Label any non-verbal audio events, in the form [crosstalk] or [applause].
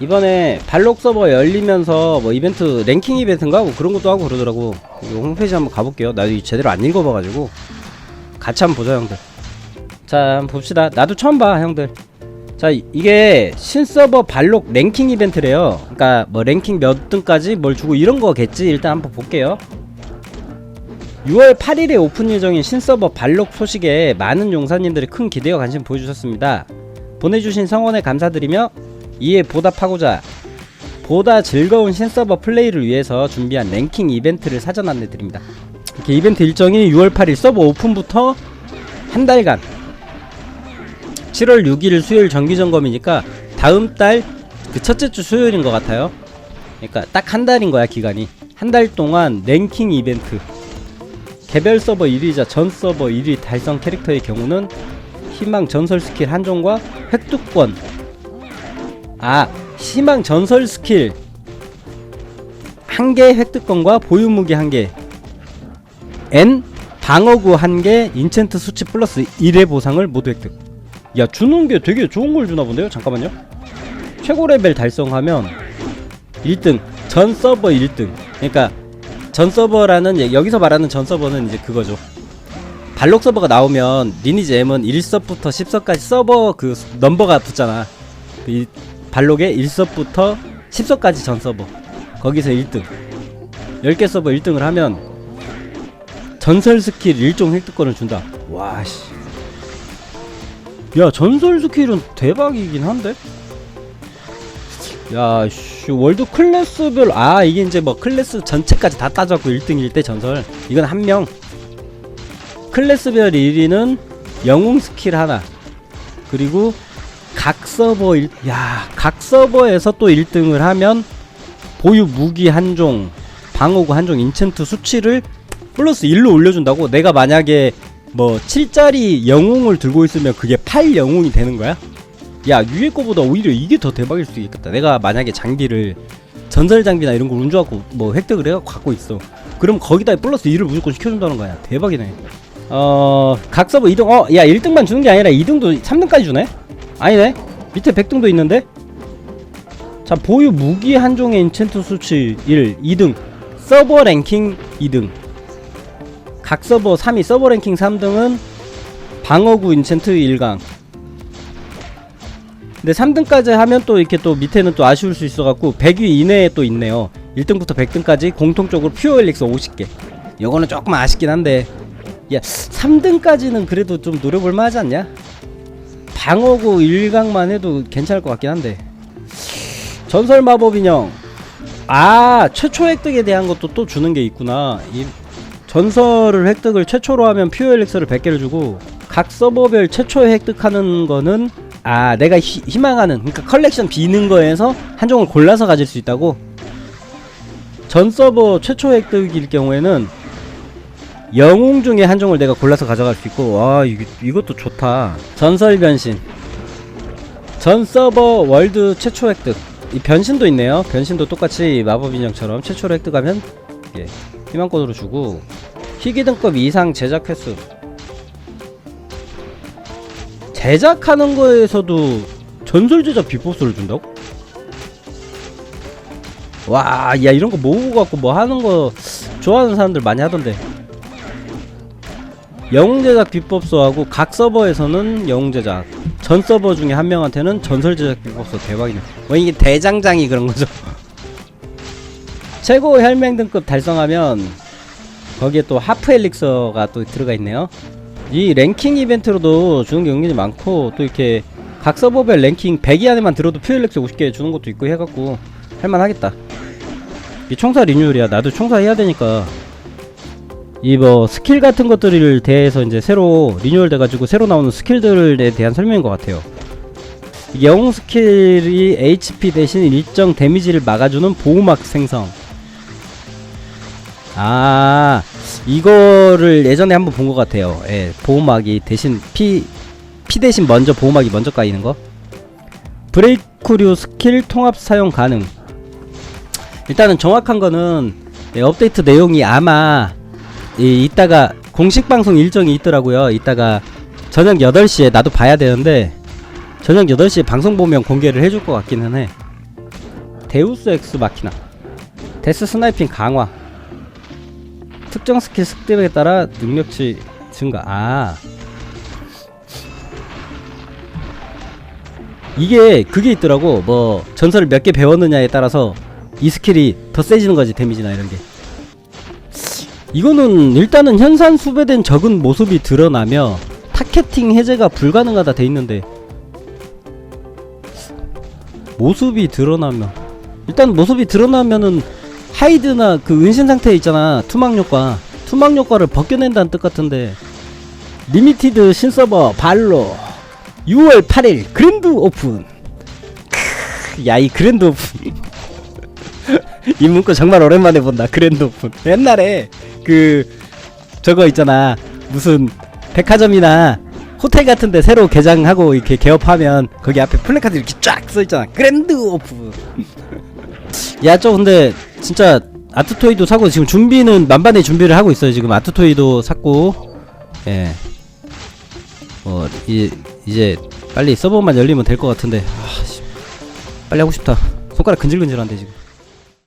이번에 발록 서버 열리면서 뭐 이벤트 랭킹 이벤트인가 뭐 그런 것도 하고 그러더라고. 이거 홈페이지 한번 가볼게요. 나도 이 제대로 안 읽어봐가지고. 같이 한번 보자 형들. 자 봅시다. 나도 처음 봐 형들. 자 이- 이게 신서버 발록 랭킹 이벤트래요. 그러니까 뭐 랭킹 몇 등까지 뭘 주고 이런 거겠지. 일단 한번 볼게요. 6월 8일에 오픈 예정인 신서버 발록 소식에 많은 용사님들이 큰 기대와 관심 보여주셨습니다. 보내주신 성원에 감사드리며 이에 보답하고자 보다 즐거운 신서버 플레이를 위해서 준비한 랭킹 이벤트를 사전 안내 드립니다. 이렇게 이벤트 일정이 6월 8일 서버 오픈부터 한 달간 7월 6일 수요일 정기 점검이니까 다음 달 그 첫째 주 수요일인 것 같아요. 그러니까 딱 한 달인 거야 기간이. 한 달 동안 랭킹 이벤트. 개별 서버 1위자 전 서버 1위 달성 캐릭터의 경우는 희망 전설 스킬 한 종과 획득권 아 희망 전설 스킬 한 개 획득권과 보유 무기 한 개. N 방어구 한 개, 인챈트 수치 플러스 1의 보상을 모두 획득. 야 주는 게 되게 좋은 걸 주나 본데요? 잠깐만요. 최고 레벨 달성하면 1등 전 서버 1등. 그러니까 전 서버라는 얘- 여기서 말하는 전 서버는 이제 그거죠. 발록 서버가 나오면 리니지 M은 1서부터 10서까지 서버 그 넘버가 붙잖아. 이 발록에 1서부터 10서까지 전 서버. 거기서 1등. 10개 서버 1등을 하면 전설 스킬 1종 획득권을 준다. 와씨. 야 전설 스킬은 대박이긴 한데? 야씨 월드 클래스별 아 이게 이제 뭐 클래스 전체까지 다 따져갖고 1등일 때 전설. 이건 한 명. 클래스별 1위는 영웅 스킬 하나. 그리고 각 서버 일, 야, 각 서버에서 또 1등을 하면 보유 무기 한 종, 방어구 한 종, 인챈트 수치를 플러스 1로 올려준다고? 내가 만약에 뭐 7짜리 영웅을 들고 있으면 그게 8 영웅이 되는 거야? 야, 위에 거보다 오히려 이게 더 대박일 수도 있겠다. 내가 만약에 장비를 전설 장비나 이런 걸 운주하고 뭐 획득을 해갖고 갖고 있어. 그럼 거기다 플러스 2를 무조건 시켜준다는 거야. 대박이네. 어, 각 서버 2등, 어, 야, 1등만 주는 게 아니라 2등도 3등까지 주네? 아니네. 밑에 100등도 있는데? 자 보유 무기 한 종의 인챈트 수치 1 2등. 서버 랭킹 2등. 각 서버 3위 서버 랭킹 3등은 방어구 인챈트 1강. 근데 3등까지 하면 또 이렇게 또 밑에는 또 아쉬울 수 있어갖고 100위 이내에 또 있네요. 1등부터 100등까지 공통적으로 퓨어 엘릭서 50개. 요거는 조금 아쉽긴 한데. 야 3등까지는 그래도 좀 노려볼만 하지 않냐? 방어구 1강만 해도 괜찮을 것 같긴 한데. 전설 마법 인형. 아 최초 획득에 대한 것도 또 주는 게 있구나. 이 전설을 획득을 최초로 하면 퓨어 엘릭서를 100개를 주고 각 서버별 최초 획득하는 거는 아 내가 희, 희망하는 그러니까 컬렉션 비는 거에서 한 종을 골라서 가질 수 있다고? 전 서버 최초 획득일 경우에는 영웅 중에 한 종을 내가 골라서 가져갈 수 있고 와 이거, 이것도 좋다. 전설 변신. 전 서버 월드 최초 획득. 이 변신도 있네요. 변신도 똑같이 마법 인형처럼 최초로 획득하면 예, 희망권으로 주고 희귀 등급 이상 제작 횟수. 제작하는 거에서도 전설 제작 비법수를 준다고? 와, 야 이런 거 모으고 갖고 뭐 하는 거 좋아하는 사람들 많이 하던데. 영웅 제작 비법소하고 각 서버에서는 영웅 제작 전 서버 중에 한 명한테는 전설 제작 비법소 대박이네. 뭐 이게 대장장이 그런 거죠. [laughs] 최고 혈맹 등급 달성하면 거기에 또 하프 엘릭서가 또 들어가 있네요. 이 랭킹 이벤트로도 주는 게 은근히 많고 또 이렇게 각 서버별 랭킹 100위 안에만 들어도 퓨 엘릭서 50개 주는 것도 있고 해갖고 할만하겠다. 이 총사 리뉴얼이야. 나도 총사 해야 되니까 이 뭐 스킬 같은 것들을 대해서 이제 새로 리뉴얼 돼가지고 새로 나오는 스킬들에 대한 설명인 것 같아요. 영웅 스킬이 HP 대신 일정 데미지를 막아주는 보호막 생성. 아 이거를 예전에 한번 본 것 같아요. 예, 보호막이 대신 피, 피 대신 먼저 보호막이 먼저 까이는 거. 브레이크류 스킬 통합 사용 가능. 일단은 정확한 거는 예, 업데이트 내용이 아마 이 이따가 공식 방송 일정이 있더라고요. 이따가 저녁 8시에 나도 봐야 되는데 저녁 8시에 방송 보면 공개를 해줄 것 같기는 해. 데우스 엑스 마키나. 데스 스나이핑 강화. 특정 스킬 습득에 따라 능력치 증가. 아. 이게 그게 있더라고. 뭐 전설을 몇 개 배웠느냐에 따라서 이 스킬이 더 세지는 거지 데미지나 이런 게 이거는 일단은 현산 수배된 적은 모습이 드러나며 타겟팅 해제가 불가능하다 돼 있는데 모습이 드러나면 일단 모습이 드러나면은 하이드나 그 은신 상태에 있잖아 투막 효과. 투막 효과를 벗겨낸다는 뜻 같은데 리미티드 신서버 발로 6월 8일 그랜드 오픈. 야 이 그랜드 오픈. [laughs] 이 문구 정말 오랜만에 본다 그랜드 오픈. 옛날에 그 저거 있잖아. 무슨 백화점이나 호텔 같은데 새로 개장하고 이렇게 개업하면 거기 앞에 플래카드 이렇게 쫙 써있잖아. 그랜드 오픈 [laughs] 야저 근데 진짜 아트토이도 사고 지금 준비는 만반의 준비를 하고 있어요. 지금 아트토이도 샀고. 예. 어, 이, 이제 빨리 서버만 열리면 될 것 같은데. 아, 씨. 빨리 하고 싶다. 손가락 근질근질한데 지금